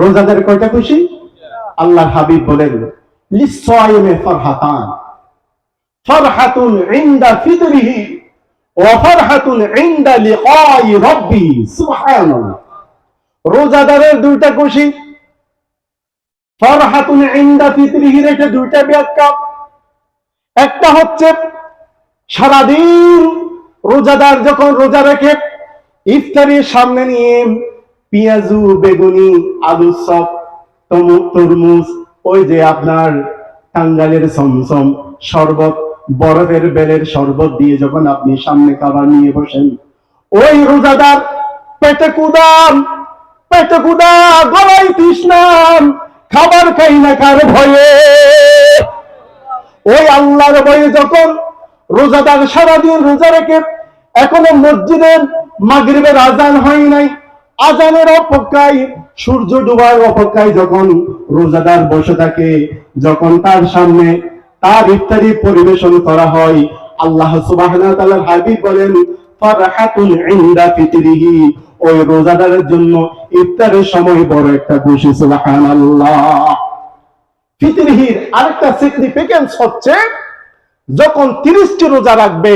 রোজাদার কয়টা খুশি? আল্লাহ হাবিব বলেন ফারহাতান। ফারহাতুন ইনদা ফিতরিহি ওয়া ফারহাতুন ইনদা লিকাই রাব্বি, সুবহানাল্লাহ। রোজাদারের দুইটা খুশি, ফারহাতুন ইনদা ফিতরিহির এটা দুইটা ব্যাখ্যা একটা হচ্ছে, সারাদিন রোজাদার যখন রোজা রেখে, ইফতারির সামনে নিয়ে পেঁয়াজু, বেগুনি আলু সব তরমুজ, ওই যে আপনার টাঙ্গালের সমসম শরবত, বরফের বেলের শরবত দিয়ে যখন আপনি সামনে খাবার নিয়ে বসেন, ওই রোজাদার পেটে কুদাম, পেটে কুদা গলায় তৃষ্ণাম, খাবার খাই না কার ভয়ে? ওই আল্লাহর ভয়ে যখন রোজাদার সারাদিন রোজা রেখে এখনও মসজিদের মাগরিবের আজান হয় নাই আজানের অপেক্ষায়, সূর্য ডুবার অপেক্ষায় যখন রোজাদার বসে থাকে, যখন তার সামনে তার ইফতারি পরিবেশন করা হয়, আল্লাহ হাবিব বলেন ইনদা ফিতরিহি। ওই রোজাদারের জন্য ইফতারের সময় বড় একটা খুশি ফিতরিহির আরেকটা সিগনিফিকেন্স হচ্ছে, যখন তিরিশটি রোজা রাখবে,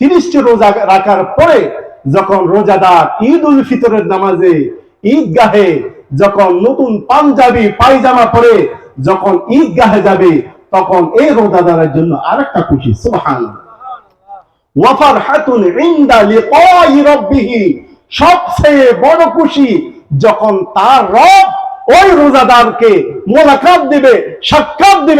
তিরিশটি রোজা রাখার পরে যখন রোজাদার ঈদ উল ফিতরের নামাজে, ঈদগাহে যখন নতুন পাঞ্জাবি, পায়জামা পরে যখন ঈদগাহে যাবে, তখন এই রোজাদারের জন্য আরেকটা খুশি সুবহান লিকাই সবচেয়ে বড় খুশি যখন তার রব ওই রোজাদারকে মোলাকাত দিবে, সাক্ষাৎ দিবে